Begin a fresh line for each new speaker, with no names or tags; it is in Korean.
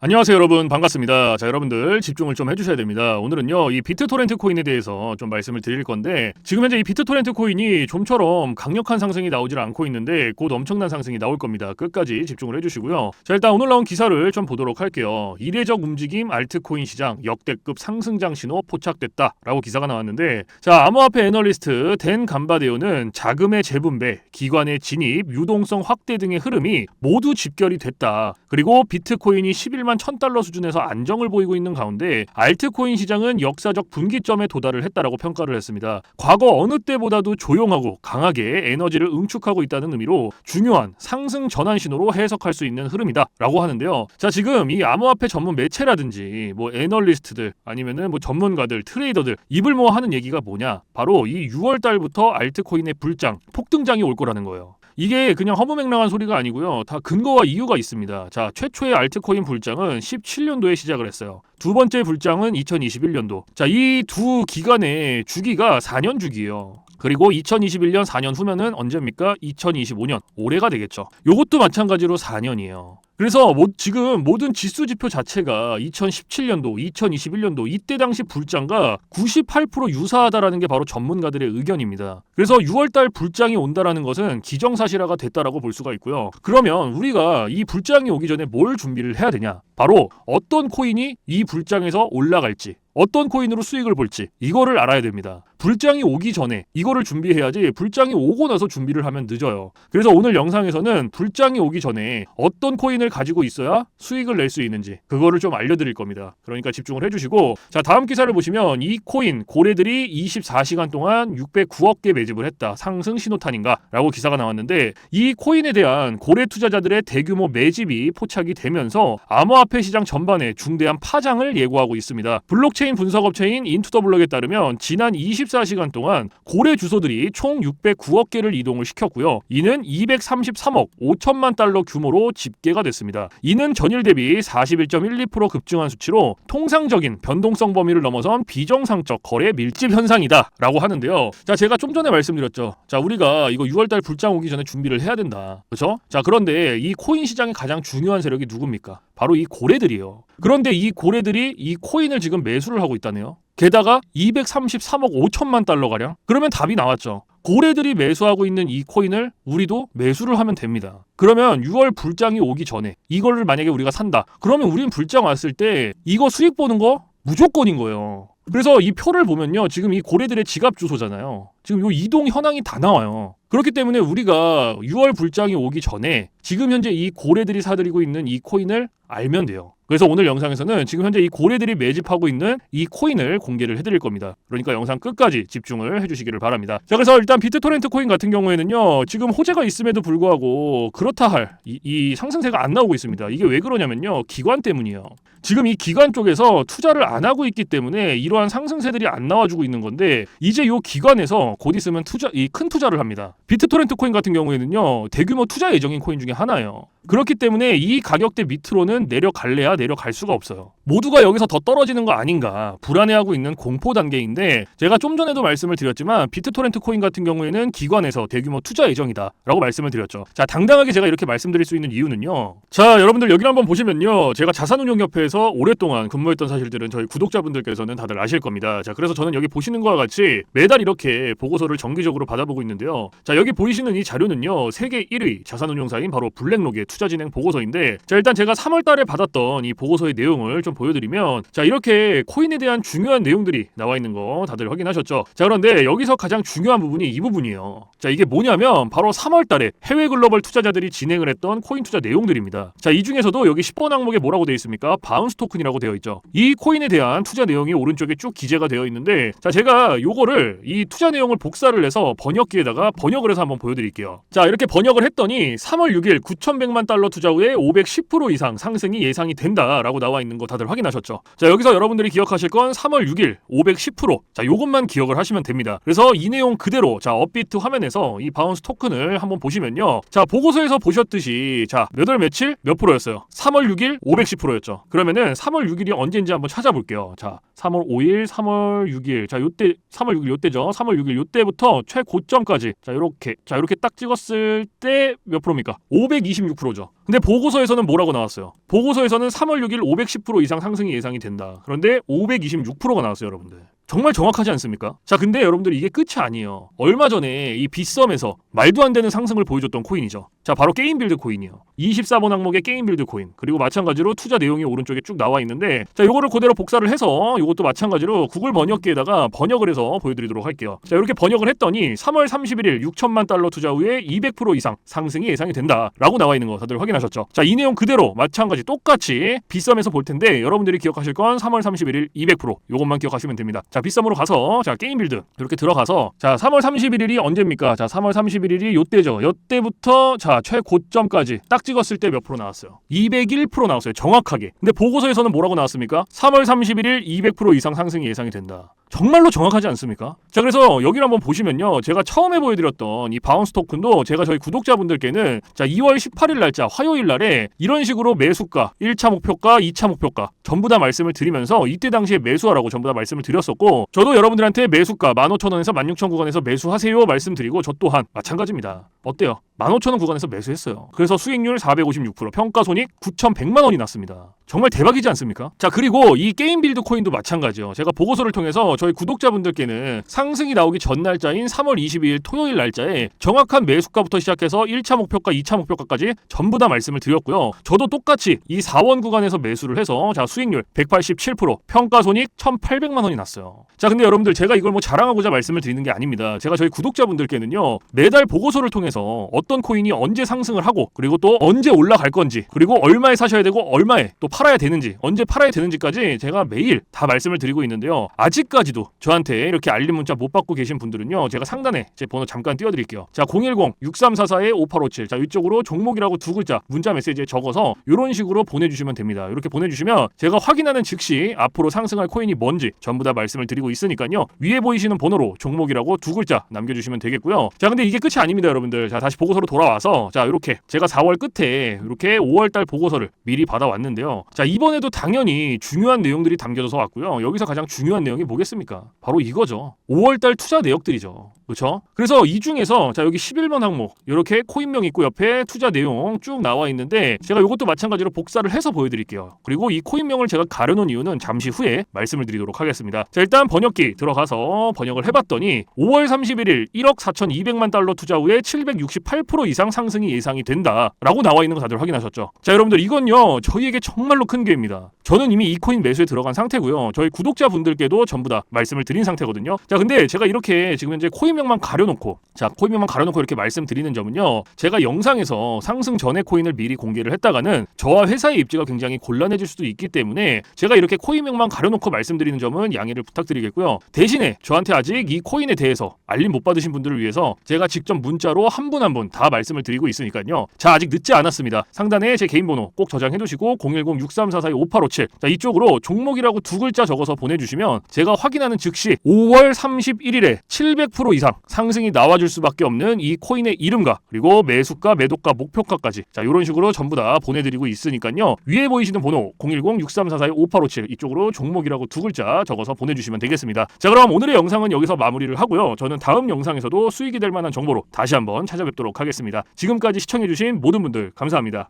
안녕하세요 여러분 반갑습니다. 자 여러분들 집중을 좀 해주셔야 됩니다. 오늘은요 이 비트토렌트 코인에 대해서 좀 말씀을 드릴 건데 지금 현재 이 비트토렌트 코인이 좀처럼 강력한 상승이 나오질 않고 있는데 곧 엄청난 상승이 나올 겁니다. 끝까지 집중을 해주시고요. 자 일단 오늘 나온 기사를 좀 보도록 할게요. 이례적 움직임 알트코인 시장 역대급 상승장 신호 포착됐다라고 기사가 나왔는데 자 암호화폐 애널리스트 댄 감바데오는 자금의 재분배, 기관의 진입, 유동성 확대 등의 흐름이 모두 집결이 됐다. 그리고 비트코인이 11만 1000달러 수준에서 안정을 보이고 있는 가운데 알트코인 시장은 역사적 분기점에 도달을 했다라고 평가를 했습니다. 과거 어느 때보다도 조용하고 강하게 에너지를 응축하고 있다는 의미로 중요한 상승 전환 신호로 해석할 수 있는 흐름이다라고 하는데요. 자, 지금 이 암호화폐 전문 매체라든지 뭐 애널리스트들 아니면은 뭐 전문가들, 트레이더들 입을 모아 하는 얘기가 뭐냐? 바로 이 6월 달부터 알트코인의 불장, 폭등장이 올 거라는 거예요. 이게 그냥 허무맹랑한 소리가 아니고요. 다 근거와 이유가 있습니다. 자, 최초의 알트코인 불장은 17년도에 시작을 했어요. 두 번째 불장은 2021년도. 자, 이 두 기간의 주기가 4년 주기예요. 그리고 2021년 4년 후면은 언제입니까? 2025년. 올해가 되겠죠. 요것도 마찬가지로 4년이에요. 그래서 뭐 지금 모든 지수 지표 자체가 2017년도, 2021년도 이때 당시 불장과 98% 유사하다라는 게 바로 전문가들의 의견입니다. 그래서 6월달 불장이 온다라는 것은 기정사실화가 됐다라고 볼 수가 있고요. 그러면 우리가 이 불장이 오기 전에 뭘 준비를 해야 되냐? 바로 어떤 코인이 이 불장에서 올라갈지, 어떤 코인으로 수익을 볼지 이거를 알아야 됩니다. 불장이 오기 전에 이거를 준비해야지 불장이 오고 나서 준비를 하면 늦어요. 그래서 오늘 영상에서는 불장이 오기 전에 어떤 코인을 가지고 있어야 수익을 낼 수 있는지 그거를 좀 알려드릴 겁니다. 그러니까 집중을 해주시고 자 다음 기사를 보시면 이 코인 고래들이 24시간 동안 609억 개 매집을 했다. 상승 신호탄인가라고 기사가 나왔는데 이 코인에 대한 고래 투자자들의 대규모 매집이 포착이 되면서 암호화폐 시장 전반에 중대한 파장을 예고하고 있습니다. 블록체인 분석업체인 인투더블럭에 따르면 지난 24시간 동안 고래 주소들이 총 609억 개를 이동을 시켰고요. 이는 233억 5천만 달러 규모로 집계가 됐습니다. 이는 전일 대비 41.12% 급증한 수치로 통상적인 변동성 범위를 넘어선 비정상적 거래 밀집 현상이다라고 하는데요. 자, 제가 좀 전에 말씀드렸죠. 자, 우리가 이거 6월달 불장 오기 전에 준비를 해야 된다. 그렇죠? 자, 그런데 이 코인 시장의 가장 중요한 세력이 누굽니까? 바로 이 고래들이에요. 그런데 이 고래들이 이 코인을 지금 매수를 하고 있다네요. 게다가 233억 5천만 달러 가량. 그러면 답이 나왔죠. 고래들이 매수하고 있는 이 코인을 우리도 매수를 하면 됩니다. 그러면 6월 불장이 오기 전에 이거를 만약에 우리가 산다. 그러면 우린 불장 왔을 때 이거 수익 보는 거 무조건인 거예요. 그래서 이 표를 보면요. 지금 이 고래들의 지갑 주소잖아요. 지금 요 이동 현황이 다 나와요. 그렇기 때문에 우리가 6월 불장이 오기 전에 지금 현재 이 고래들이 사들이고 있는 이 코인을 알면 돼요. 그래서 오늘 영상에서는 지금 현재 이 고래들이 매집하고 있는 이 코인을 공개를 해드릴 겁니다. 그러니까 영상 끝까지 집중을 해주시기를 바랍니다. 자, 그래서 일단 비트토렌트 코인 같은 경우에는요, 지금 호재가 있음에도 불구하고 그렇다 할이이 상승세가 안 나오고 있습니다. 이게 왜 그러냐면요, 기관 때문이에요. 지금 이 기관 쪽에서 투자를 안 하고 있기 때문에 이러한 상승세들이 안 나와주고 있는 건데 이제 요 기관에서 곧 있으면 투자 이 큰 투자를 합니다. 비트토렌트 코인 같은 경우에는요 대규모 투자 예정인 코인 중에 하나예요. 그렇기 때문에 이 가격대 밑으로는 내려갈래야 내려갈 수가 없어요. 모두가 여기서 더 떨어지는 거 아닌가 불안해하고 있는 공포 단계인데 제가 좀 전에도 말씀을 드렸지만 비트토렌트 코인 같은 경우에는 기관에서 대규모 투자 예정이다 라고 말씀을 드렸죠. 자 당당하게 제가 이렇게 말씀드릴 수 있는 이유는요. 자 여러분들 여기를 한번 보시면요. 제가 자산운용협회에서 오랫동안 근무했던 사실들은 저희 구독자분들께서는 다들 아실 겁니다. 자 그래서 저는 여기 보시는 것과 같이 매달 이렇게 보고서를 정기적으로 받아보고 있는데요. 자 여기 보이시는 이 자료는요. 세계 1위 자산운용사인 바로 블랙록의 투자 진행 보고서인데 자 일단 제가 3월 달에 받았던 이 보고서의 내용을 좀 보여드리면 자 이렇게 코인에 대한 중요한 내용들이 나와 있는 거 다들 확인하셨죠? 자 그런데 여기서 가장 중요한 부분이 이 부분이에요. 자 이게 뭐냐면 바로 3월달에 해외 글로벌 투자자들이 진행을 했던 코인 투자 내용들입니다. 자 이 중에서도 여기 10번 항목에 뭐라고 되어 있습니까? 바운스 토큰이라고 되어 있죠. 이 코인에 대한 투자 내용이 오른쪽에 쭉 기재가 되어 있는데 자 제가 요거를 이 투자 내용을 복사를 해서 번역기에다가 번역을 해서 한번 보여드릴게요. 자 이렇게 번역을 했더니 3월 6일 9,100만 달러 투자 후에 510% 이상 상승이 예상이 된다라고 나와 있는 거 다들 확인하셨죠? 자 여기서 여러분들이 기억하실 건 3월 6일 510%. 자 요것만 기억을 하시면 됩니다. 그래서 이 내용 그대로 자 업비트 화면에서 이 바운스 토큰을 한번 보시면요. 자 보고서에서 보셨듯이 자 몇 월 며칠 몇 프로였어요? 3월 6일 510%였죠. 그러면은 3월 6일이 언제인지 한번 찾아볼게요. 자 3월 5일, 3월 6일. 자 요때 3월 6일 요때죠. 3월 6일 요때부터 최고점까지 자 요렇게 자 요렇게 딱 찍었을 때 몇 프로입니까? 526%죠. 근데 보고서에서는 뭐라고 나왔어요? 보고서에서는 3월 6일 510% 이상 상승이 예상이 된다. 그런데 526%가 나왔어요, 여러분들. 정말 정확하지 않습니까? 자, 근데 여러분들 이게 끝이 아니에요. 얼마 전에 이 빗썸에서 말도 안 되는 상승을 보여줬던 코인이죠. 자, 바로 게임 빌드 코인이요. 24번 항목의 게임 빌드 코인. 그리고 마찬가지로 투자 내용이 오른쪽에 쭉 나와 있는데 자, 요거를 그대로 복사를 해서 요것도 마찬가지로 구글 번역기에다가 번역을 해서 보여드리도록 할게요. 자, 이렇게 번역을 했더니 3월 31일 6천만 달러 투자 후에 200% 이상 상승이 예상이 된다라고 나와 있는 거 다들 확인하셨죠? 자, 이 내용 그대로 마찬가지 똑같이 빗썸에서 볼 텐데 여러분들이 기억하실 건 3월 31일 200% 요것만 기억하시면 됩니다. 자, 빗썸으로 가서 자, 게임 빌드 이렇게 들어가서 자, 3월 31일이 언제입니까? 자, 3월 31일이 요때죠. 요때부터 자, 최고점까지 딱 찍었을 때 몇 프로 나왔어요? 201% 나왔어요. 정확하게. 근데 보고서에서는 뭐라고 나왔습니까? 3월 31일 200% 이상 상승이 예상이 된다. 정말로 정확하지 않습니까? 자 그래서 여기를 한번 보시면요 제가 처음에 보여드렸던 이 바운스 토큰도 제가 저희 구독자분들께는 자 2월 18일 날짜 화요일 날에 이런 식으로 매수가 1차 목표가 2차 목표가 전부 다 말씀을 드리면서 이때 당시에 매수하라고 전부 다 말씀을 드렸었고 저도 여러분들한테 매수가 15,000원에서 16,000 구간에서 매수하세요 말씀드리고 저 또한 마찬가지입니다 어때요? 15,000원 구간에서 매수했어요 그래서 수익률 456% 평가 손익 9,100만 원이 났습니다 정말 대박이지 않습니까? 자 그리고 이 게임 빌드 코인도 마찬가지요. 제가 보고서를 통해서 저희 구독자분들께는 상승이 나오기 전 날짜인 3월 22일 토요일 날짜에 정확한 매수가부터 시작해서 1차 목표가, 2차 목표가까지 전부 다 말씀을 드렸고요. 저도 똑같이 이 4원 구간에서 매수를 해서 자 수 익률 187%, 평가 손익 1,800만 원이 났어요. 자 근데 여러분들 제가 이걸 뭐 자랑하고자 말씀을 드리는 게 아닙니다. 제가 저희 구독자분들께는요 매달 보고서를 통해서 어떤 코인이 언제 상승을 하고 그리고 또 언제 올라갈 건지 그리고 얼마에 사셔야 되고 얼마에 또 팔아야 되는지 언제 팔아야 되는지까지 제가 매일 다 말씀을 드리고 있는데요. 아직까지도 저한테 이렇게 알림 문자 못 받고 계신 분들은요. 제가 상단에 제 번호 잠깐 띄워드릴게요. 자 010-6344-5857. 자 이쪽으로 종목이라고 두 글자 문자 메시지에 적어서 이런 식으로 보내주시면 됩니다. 이렇게 보내주시면 제가 확인하는 즉시 앞으로 상승할 코인이 뭔지 전부 다 말씀을 드리고 있으니까요. 위에 보이시는 번호로 종목이라고 두 글자 남겨주시면 되겠고요. 자 근데 이게 끝이 아닙니다, 여러분들. 자 다시 보고서로 돌아와서 자 이렇게 제가 4월 끝에 이렇게 5월달 보고서를 미리 받아왔는데요. 자 이번에도 당연히 중요한 내용들이 담겨져서 왔고요. 여기서 가장 중요한 내용이 뭐겠습니까? 바로 이거죠. 5월달 투자 내역들이죠. 그렇죠? 그래서 이 중에서 자 여기 11번 항목 이렇게 코인명 있고 옆에 투자 내용 쭉 나와 있는데 제가 이것도 마찬가지로 복사를 해서 보여드릴게요. 그리고 이 코인명을 제가 가려놓은 이유는 잠시 후에 말씀을 드리도록 하겠습니다. 자 일단 번역기 들어가서 번역을 해봤더니 5월 31일 1억 4,200만 달러 투자 후에 768% 이상 상승이 예상이 된다라고 나와 있는 거 다들 확인하셨죠? 자 여러분들 이건요 저희에게 정말로 큰 기회입니다. 저는 이미 이 코인 매수에 들어간 상태고요. 저희 구독자분들께도 전부 다 말씀을 드린 상태거든요. 자 근데 제가 이렇게 지금 현재 코인 명만 가려놓고 자 코인명만 가려놓고 이렇게 말씀드리는 점은요. 제가 영상에서 상승 전에 코인을 미리 공개를 했다가는 저와 회사의 입지가 굉장히 곤란해질 수도 있기 때문에 제가 이렇게 코인명만 가려놓고 말씀드리는 점은 양해를 부탁드리겠고요. 대신에 저한테 아직 이 코인에 대해서 알림 못 받으신 분들을 위해서 제가 직접 문자로 한 분 한 분 다 말씀을 드리고 있으니까요. 자 아직 늦지 않았습니다. 상단에 제 개인 번호 꼭 저장해 두시고 010-6344-5857 자 이쪽으로 종목이라고 두 글자 적어서 보내주시면 제가 확인하는 즉시 5월 31일에 700% 이상 상승이 나와줄 수밖에 없는 이 코인의 이름과 그리고 매수가, 매도가, 목표가까지 자 이런 식으로 전부 다 보내드리고 있으니까요. 위에 보이시는 번호 010-6344-5857 이쪽으로 종목이라고 두 글자 적어서 보내주시면 되겠습니다. 자 그럼 오늘의 영상은 여기서 마무리를 하고요. 저는 다음 영상에서도 수익이 될 만한 정보로 다시 한번 찾아뵙도록 하겠습니다. 지금까지 시청해주신 모든 분들 감사합니다.